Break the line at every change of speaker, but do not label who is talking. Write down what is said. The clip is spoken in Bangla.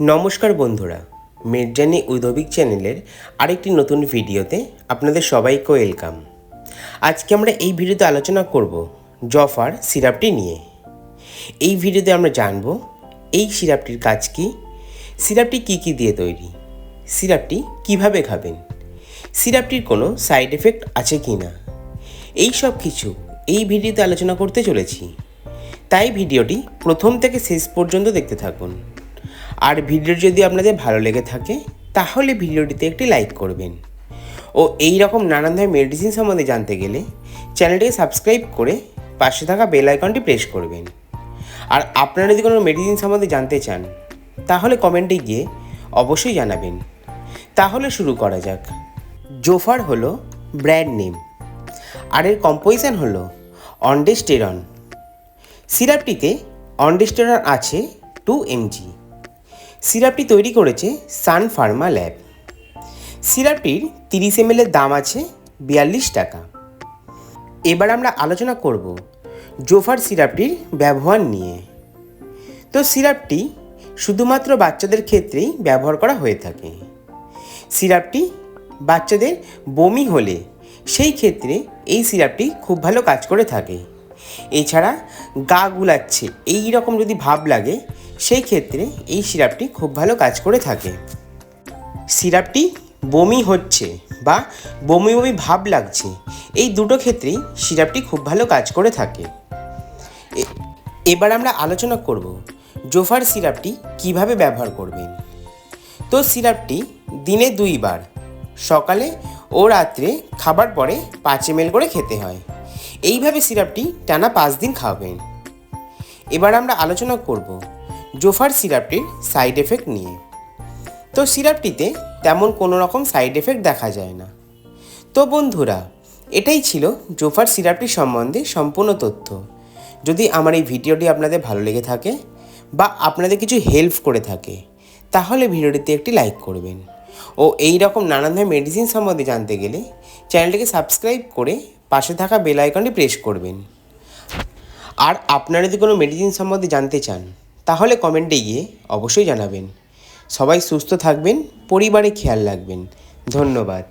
নমস্কার বন্ধুরা, মেরজানি উদ্যোবিক চ্যানেলের আরেকটি নতুন ভিডিওতে আপনাদের সবাইকে ওয়েলকাম। আজকে আমরা এই ভিডিওতে আলোচনা করব জফার সিরাপটি নিয়ে। এই ভিডিওতে আমরা জানব, এই সিরাপটির কাজ কি? সিরাপটি কি কি দিয়ে তৈরি? সিরাপটি কীভাবে খাবেন? সিরাপটির কোনো সাইড এফেক্ট আছে কি না? এই সব কিছু এই ভিডিওতে আলোচনা করতে চলেছি। তাই ভিডিওটি প্রথম থেকে শেষ পর্যন্ত দেখতে থাকুন। আর ভিডিও যদি আপনাদের ভালো লেগে থাকে, তাহলে ভিডিওটিতে একটি লাইক করবেন। ও এই রকম নানান ধরনের মেডিসিন সম্বন্ধে জানতে গেলে, চ্যানেলটিকে সাবস্ক্রাইব করে পাশে থাকা বেল আইকনটি প্রেস করবেন। আর আপনারা যদি কোনো মেডিসিন সম্বন্ধে জানতে চান, তাহলে কমেন্টে গিয়ে অবশ্যই জানাবেন। তাহলে শুরু করা যাক। জোফার হলো ব্র্যান্ড নেম আর এর কম্পোজিশন হলো অন্ডেস্টেরন সিরাপটিতে অন্ডেস্টেরন আছে টু এমজি সিরাপটি তৈরি করেছে সান ফার্মা ল্যাব। সিরাপটির তিরিশ এম দাম আছে বিয়াল্লিশ টাকা। এবার আমরা আলোচনা করব জোফার সিরাপটির ব্যবহার নিয়ে। তো সিরাপটি শুধুমাত্র বাচ্চাদের ক্ষেত্রেই ব্যবহার করা হয়ে থাকে। সিরাপটি বাচ্চাদের বমি হলে সেই ক্ষেত্রে এই সিরাপটি খুব ভালো কাজ করে থাকে। এছাড়া গা গুলাচ্ছে এই রকম যদি ভাব লাগে সেই ক্ষেত্রে এই সিরাপটি খুব ভালো কাজ করে থাকে। সিরাপটি বমি হচ্ছে বা বমি বমি ভাব লাগছে, এই দুটো ক্ষেত্রেই সিরাপটি খুব ভালো কাজ করে থাকে। এবার আমরা আলোচনা করব জোফার সিরাপটি কীভাবে ব্যবহার করবেন। তো সিরাপটি দিনে দুইবার, সকালে ও রাত্রে খাবার পরে পাঁচ এম করে খেতে হয়। এইভাবে সিরাপটি টানা পাঁচ দিন খাবেন এবার আমরা আলোচনা করব জোফার সিরাপটির সাইড এফেক্ট নিয়ে। তো সিরাপটিতে তেমন কোনো রকম সাইড এফেক্ট দেখা যায় না। তো বন্ধুরা, এটাই ছিল জোফার সিরাপটি সম্বন্ধে সম্পূর্ণ তথ্য। যদি আমার এই ভিডিওটি আপনাদের ভালো লেগে থাকে বা আপনাদের কিছু হেল্প করে থাকে, তাহলে ভিডিওটিতে একটি লাইক করবেন। ও এই রকম নানান ধরনের মেডিসিন সম্বন্ধে জানতে গেলে চ্যানেলটিকে সাবস্ক্রাইব করে পাশে থাকা বেল আইকনটি প্রেস করবেন। আর আপনারা যদি কোনো মেডিসিন সম্বন্ধে জানতে চান তাহলে কমেন্টে গিয়ে অবশ্যই জানাবেন। সবাই সুস্থ থাকবেন পরিবারে খেয়াল রাখবেন। ধন্যবাদ।